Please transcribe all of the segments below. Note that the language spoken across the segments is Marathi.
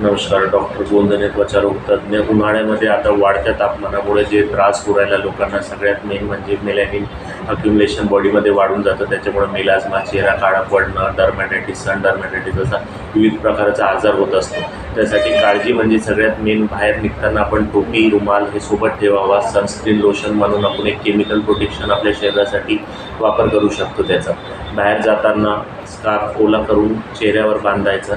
नमस्कार डॉक्टर गोंदने त्वचारोग तज्ज्ञ उन्हाळ्यामध्ये आता वाढत्या तापमानामुळे जे त्रास पुरायला लोकांना सगळ्यात मेन म्हणजे मेलॅनिन अक्युमुलेशन बॉडीमध्ये वाढून जातं. त्याच्यामुळे मेलाझमा चेहरा काळा पडणं डर्मॅटायटिस सन डर्मॅटायटिस असा विविध प्रकारचा आजार होत असतो. त्यासाठी काळजी म्हणजे सगळ्यात मेन बाहेर निघताना आपण टोपी रुमाल हे सोबत ठेवावा. सनस्क्रीन लोशन म्हणून आपण एक केमिकल प्रोटेक्शन आपल्या शरीरासाठी वापर करू शकतो त्याचा. बाहेर जाताना स्कार्फ ओला करून चेहऱ्यावर बांधायचा.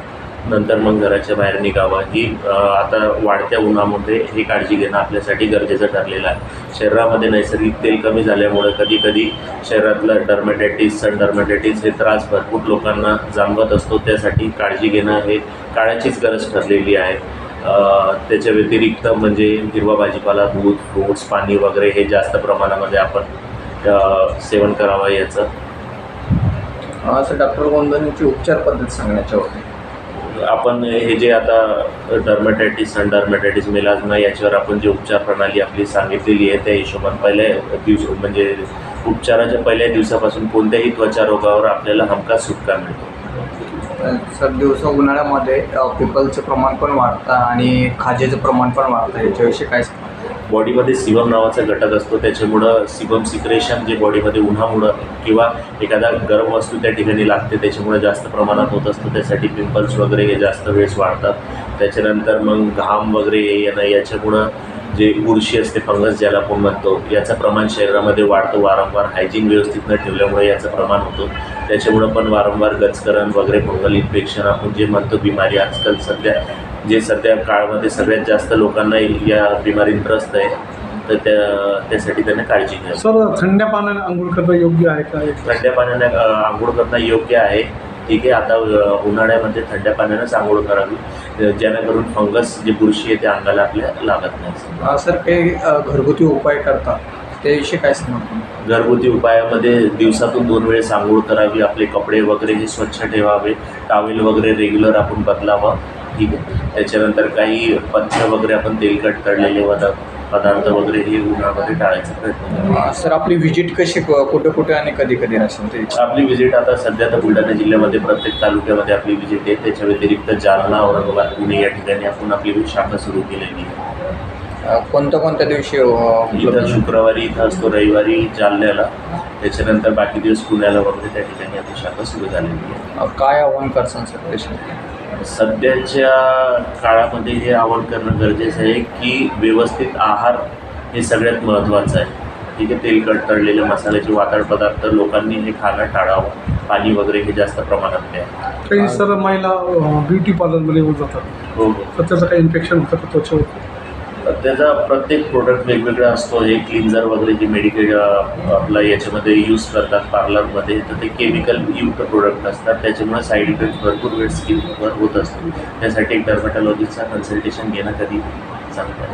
नंतर मग घराच्या बाहेर निघावं. ही आता वाढत्या उन्हामध्ये ही काळजी घेणं आपल्यासाठी गरजेचं ठरलेलं आहे. शरीरामध्ये नैसर्गिक तेल कमी झाल्यामुळे कधी कधी शरीरातलं डर्मॅटायटिस सन डर्मॅटायटिस हे त्रास भरपूर लोकांना जाणवत असतो. त्यासाठी काळजी घेणं हे काळाचीच गरज ठरलेली आहे. त्याच्या व्यतिरिक्त म्हणजे हिरवा भाजीपाला दूध फ्रूट्स पाणी वगैरे हे जास्त प्रमाणामध्ये आपण सेवन करावं याचं. असं डॉक्टर गोंधनीची उपचार पद्धत सांगण्याच्या होते आपण हे जे आता डर्मॅटायटिस आणि डर्मॅटायटिस मेलाजमा याच्यावर आपण जे उपचार प्रणाली आपली सांगितलेली आहे त्या हिशोबाने पहिल्या दिवस म्हणजे उपचाराच्या पहिल्या दिवसापासून कोणत्याही त्वचा रोगावर आपल्याला हमखास सुटका मिळतो. सर दिवस उन्हाळ्यामध्ये पिपलचं प्रमाण पण वाढतं आणि खाजेचं प्रमाण पण वाढतं. याच्याविषयी काय सांगा बॉडीमध्ये सिबम नावाचा घटक असतो त्याच्यामुळं सिबम सिक्रेशन जे बॉडीमध्ये उन्हामुळं किंवा एखादा गरम वस्तू त्या ठिकाणी लागते त्याच्यामुळे जास्त प्रमाणात होत असतं. त्यासाठी पिंपल्स वगैरे हे जास्त वेळेस वाढतात. त्याच्यानंतर मग घाम वगैरे हे येणं याच्यामुळं जे बुरशी असते फंगस ज्याला आपण म्हणतो याचं प्रमाण शरीरामध्ये वाढतं. वारंवार हायजीन व्यवस्थित न ठेवल्यामुळे याचं प्रमाण होतं. त्याच्यामुळं पण वारंवार गचकरण वगैरे फंगल इन्फेक्शन आपण जे म्हणतो बिमारी आजकाल सध्या जे सध्या काळामध्ये सगळ्यात जास्त लोकांना या बिमारीत त्रस्त आहे तर त्या त्यासाठी त्यांना काळजी घ्या. सर थंड्या पाण्याने आंघोळ करणं योग्य आहे का? थंड्या पाण्याने आंघोळ करणं योग्य आहे. ठीक आहे. आता उन्हाळ्यामध्ये थंड्या पाण्यानेच आंघोळ करावी. जेणेकरून फंगस जे बुरशी आहे ते अंगाला आपल्या लागत नाही. सर काही घरगुती उपाय करतात त्याविषयी काय सांगा घरगुती उपायामध्ये दिवसातून दोन वेळेस आंघोळ करावी. आपले कपडे वगैरे हे स्वच्छ ठेवावे. टावेल वगैरे रेग्युलर आपण बदलावं. ठीक आहे त्याच्यानंतर काही पथ्य वगैरे आपण तेलकट तळलेले पदा पदार्थ वगैरे हे उन्हामध्ये टाळायचा प्रयत्न सर आपली व्हिजिट कशी क- कुठे कुठे आणि कधी कधी असेल ते? आपली विजिट आता सध्या तर बुलढाणा जिल्ह्यामध्ये प्रत्येक तालुक्यामध्ये आपली विजिट आहे. त्याच्या व्यतिरिक्त जालना औरंगाबाद पुणे या ठिकाणी आपण आपली शाखा सुरू केलेली आहे. अं, कोणत्या कोणत्या दिवशी अं, इथं शुक्रवारी इथं असतो रविवारी जालन्याला. त्याच्यानंतर बाकी दिवस पुण्याला वगैरे त्या ठिकाणी आपली शाखा सुरू झालेली आहे. अं, काय आव्हान करसान सर पेशंट सध्याच्या काळामध्ये हे आवाहन करणं गरजेचं आहे की व्यवस्थित आहार हे सगळ्यात महत्त्वाचं आहे. ठीक आहे तेलकट तळलेले मसाल्याचे वातड पदार्थ लोकांनी हे खाणं टाळावं. पाणी वगैरे हे जास्त प्रमाणात घ्या काही सर महिला ब्युटी पार्लरमध्ये येऊन जातात. हो तर त्याचं काही इन्फेक्शन होतं का? त्वचेवर तर त्याचा प्रत्येक प्रोडक्ट वेगवेगळा असतो. हे क्लिन्झर वगैरे जे मेडिकेट आपला याच्यामध्ये यूज करतात पार्लरमध्ये तर ते केमिकल युक्त प्रोडक्ट असतात. त्याच्यामुळे साईड इफेक्ट भरपूर वेळ स्किनवर होत असतो. त्यासाठी एक डर्मॅटॉलॉजिस्टचा कन्सल्टेशन घेणं कधी चांगलं